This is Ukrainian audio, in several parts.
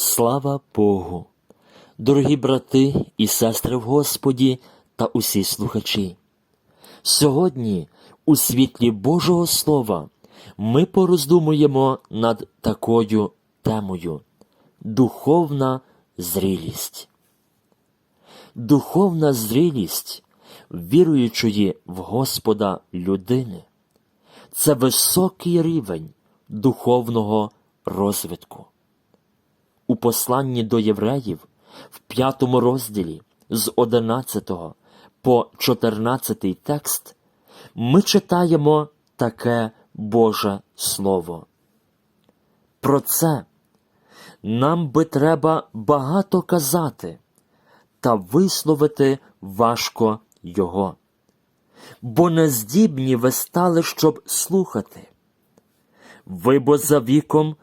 Слава Богу! Дорогі брати і сестри в Господі та усі слухачі. Сьогодні, у світлі Божого Слова, ми пороздумуємо над такою темою духовна зрілість. Духовна зрілість віруючої в Господа людини це високий рівень духовного розвитку. У посланні до євреїв в п'ятому розділі з 11 по 14 текст ми читаємо таке Боже Слово. Про це нам би треба багато казати та висловити важко його, бо не здібні ви стали, щоб слухати. Ви бо за віком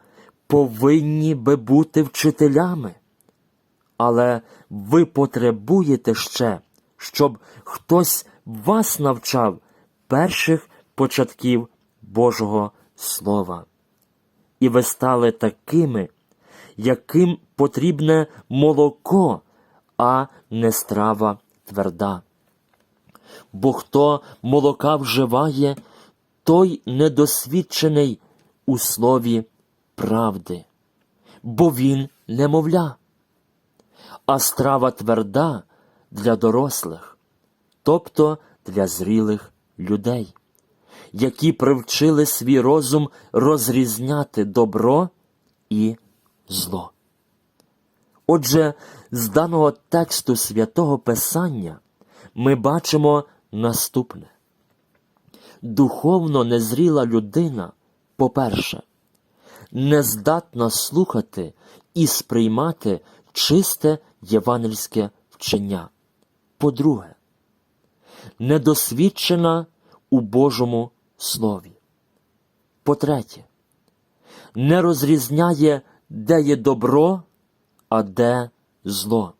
повинні би бути вчителями, але ви потребуєте ще, щоб хтось вас навчав перших початків Божого Слова. І ви стали такими, яким потрібне молоко, а не страва тверда. Бо хто молока вживає, той недосвідчений у слові правди, бо він немовля, а страва тверда для дорослих, тобто для зрілих людей, які привчили свій розум розрізняти добро і зло. Отже, з даного тексту святого Писання ми бачимо наступне. Духовно незріла людина, по-перше, не здатна слухати і сприймати чисте євангельське вчення. По-друге, недосвідчена у Божому Слові. По-третє, не розрізняє, де є добро, а де зло.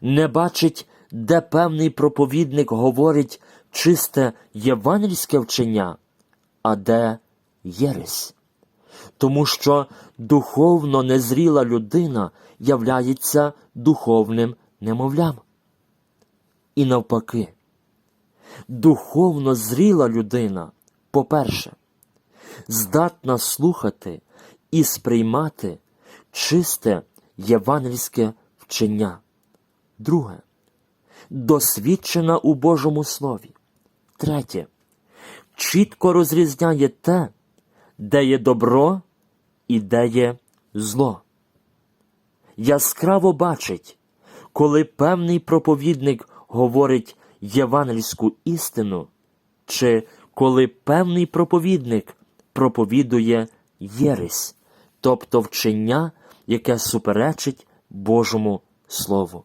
Не бачить, де певний проповідник говорить чисте євангельське вчення, а де єресь. Тому що духовно незріла людина являється духовним немовлям. І навпаки, духовно зріла людина, по-перше, здатна слухати і сприймати чисте євангельське вчення. Друге, досвідчена у Божому Слові. Третє, чітко розрізняє те, де є добро і де є зло. Яскраво бачить, коли певний проповідник говорить євангельську істину, чи коли певний проповідник проповідує єресь, тобто вчення, яке суперечить Божому Слову.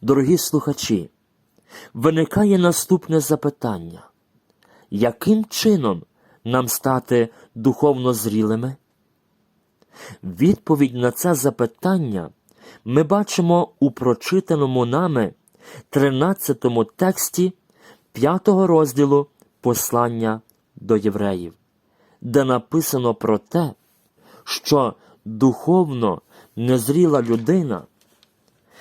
Дорогі слухачі, виникає наступне запитання, яким чином нам стати духовно зрілими? Відповідь на це запитання ми бачимо у прочитаному нами 13 тексті 5 розділу послання до євреїв, де написано про те, що духовно незріла людина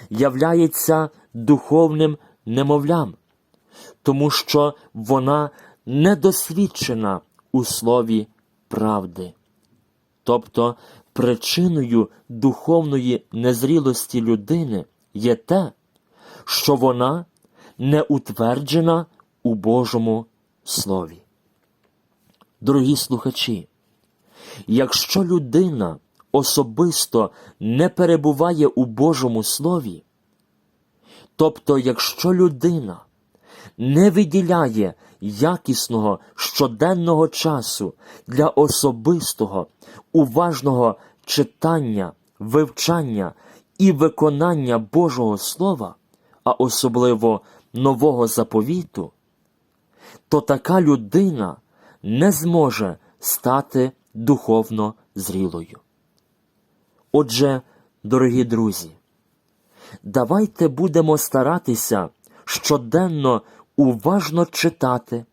являється духовним немовлям, тому що вона недосвідчена у слові правди. Тобто причиною духовної незрілості людини є те, що вона не утверджена у Божому Слові. Дорогі слухачі, якщо людина особисто не перебуває у Божому Слові, тобто, якщо людина не виділяє якісного щоденного часу для особистого, уважного читання, вивчання і виконання Божого Слова, а особливо нового заповіту, то така людина не зможе стати духовно зрілою. Отже, дорогі друзі, давайте будемо старатися щоденно уважно читати,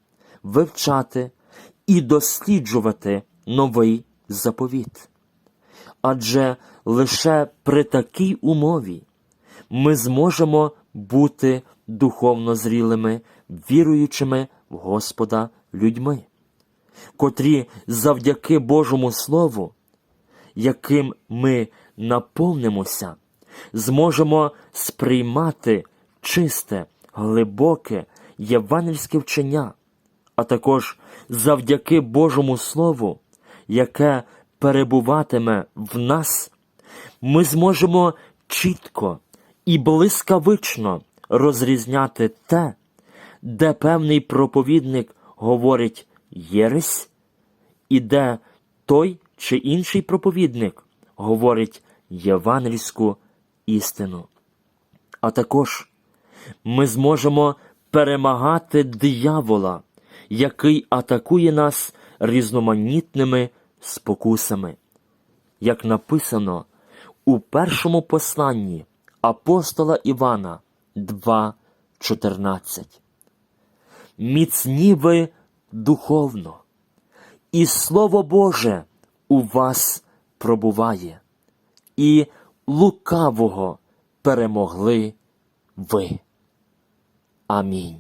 вивчати і досліджувати новий заповіт. Адже лише при такій умові ми зможемо бути духовно зрілими, віруючими в Господа людьми, котрі завдяки Божому Слову, яким ми наповнимося, зможемо сприймати чисте, глибоке євангельське вчення, а також завдяки Божому Слову, яке перебуватиме в нас, ми зможемо чітко і блискавично розрізняти те, де певний проповідник говорить єресь, і де той чи інший проповідник говорить євангельську істину. А також ми зможемо перемагати диявола, який атакує нас різноманітними спокусами, як написано у першому посланні апостола Івана 2.14. Міцні ви духовно, і Слово Боже у вас пробуває, і лукавого перемогли ви. Амінь.